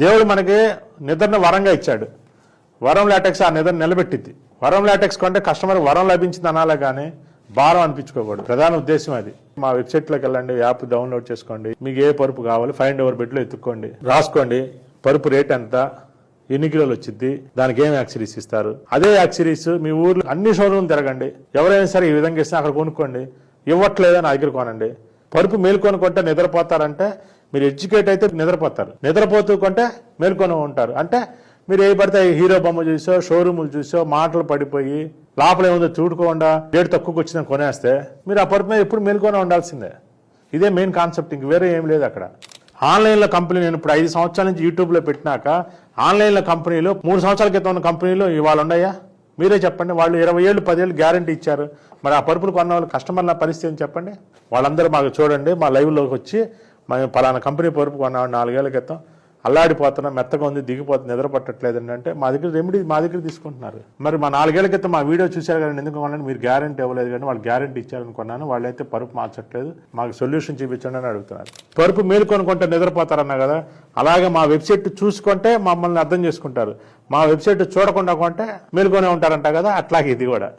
దేవుడు మనకి నిద్రను వరంగా ఇచ్చాడు. వరం లాటెక్స్ ఆ నిద్ర నిలబెట్టింది వరం లాటెక్స్ కంటే కస్టమర్ వరం లభించింది అనాలే కానీ భారం అనిపించుకోకూడదు. ప్రధాన ఉద్దేశం అది. మా వెబ్సైట్లోకి వెళ్ళండి యాప్ డౌన్లోడ్ చేసుకోండి. మీకు ఏ పరుపు కావాలి ఫైండ్ ఓవర్ బెడ్లో ఎత్తుక్కోండి. రాసుకోండి పరుపు రేట్ ఎంత ఎన్ని కిలోలు వచ్చింది దానికి ఏం యాక్సిరీస్ ఇస్తారు. అదే యాక్సిరీస్ మీ ఊర్లో అన్ని షోరూమ్ తిరగండి. ఎవరైనా సరే ఈ విధంగా ఇస్తే అక్కడ కొనుక్కోండి. ఇవ్వట్లేదని నా దగ్గర కొనండి. పరుపు మేల్కొని కొంటే నిద్రపోతారంటే మీరు ఎడ్యుకేట్ అయితే నిద్రపోతారు. నిద్రపోతూ కొంటే మేల్కొని ఉంటారు. అంటే మీరు ఏ పడితే హీరో బొమ్మ చూసో షోరూములు చూసో మాటలు పడిపోయి లోపల ఏముందో చూడకుండా రేటు తక్కువకి వచ్చిందని కొనేస్తే మీరు ఆ పరుపు మీద ఎప్పుడు మేల్కొని ఉండాల్సిందే. ఇదే మెయిన్ కాన్సెప్ట్. ఇంక వేరే ఏం లేదు అక్కడ. ఆన్లైన్లో కంపెనీ నేను ఇప్పుడు ఐదు సంవత్సరాల నుంచి యూట్యూబ్లో పెట్టినాక ఆన్లైన్లో కంపెనీలో మూడు సంవత్సరాల క్రితం ఉన్న కంపెనీలో ఇవాళ ఉన్నాయా? మీరే చెప్పండి వాళ్ళు ఇరవై ఏళ్ళు పదేళ్ళు గ్యారంటీ ఇచ్చారు. మరి ఆ పరుపులు కొన్న వాళ్ళు కస్టమర్ల పరిస్థితి అని చెప్పండి? వాళ్ళందరూ మాకు చూడండి మా లైవ్లోకి వచ్చి మేము పలానా కంపెనీ పరుపు కొన్నాం నాలుగేళ్ళ క్రితం. అల్లాడిపోతున్నా మెత్తగా ఉంది దిగిపోతుంది నిద్ర పట్టట్లేదు అంటే మా దగ్గర రెమెడీ మా దగ్గర తీసుకుంటున్నారు. మరి మా నాలుగేళ్ళ క్రితం మా వీడియో చూశారు కానీ ఎందుకు కొన్నాను? మీరు గ్యారంటీ ఇవ్వలేదు కానీ వాళ్ళు గ్యారంటీ ఇచ్చారనుకున్నాను వాళ్ళైతే పరుపు మార్చట్లేదు. మాకు సొల్యూషన్ చూపించండి అని అడుగుతున్నారు. పరుపు మేలు కొనుక్కుంటే నిద్రపోతారన్నా కదా? అలాగే మా వెబ్సైట్ చూసుకుంటే మమ్మల్ని అర్థం చేసుకుంటారు. మా వెబ్సైట్ చూడకుండా కొంటే మేలుకొనే ఉంటారంట కదా? అట్లాగే ఇది కూడా.